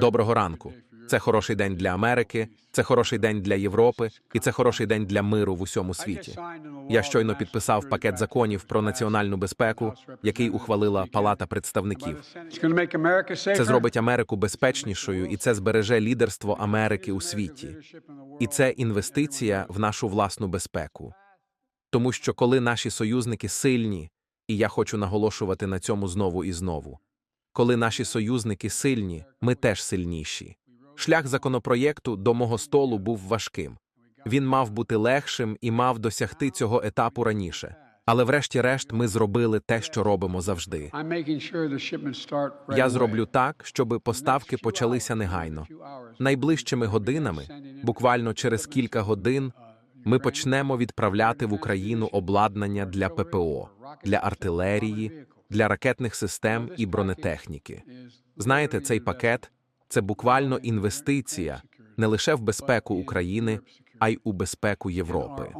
Доброго ранку. Це хороший день для Америки, це хороший день для Європи, і це хороший день для миру в усьому світі. Я щойно підписав пакет законів про національну безпеку, який ухвалила Палата представників. Це зробить Америку безпечнішою, і це збереже лідерство Америки у світі. І це інвестиція в нашу власну безпеку. Тому що коли наші союзники сильні, і я хочу наголошувати на цьому знову і знову. Коли наші союзники сильні, ми теж сильніші. Шлях законопроєкту до мого столу був важким. Він мав бути легшим і мав досягти цього етапу раніше. Але врешті-решт ми зробили те, що робимо завжди. Я зроблю так, щоб поставки почалися негайно. Найближчими годинами, буквально через кілька годин, ми почнемо відправляти в Україну обладнання для ППО, для артилерії, для ракетних систем і бронетехніки. Знаєте, цей пакет це буквально інвестиція не лише в безпеку України, а й у безпеку Європи.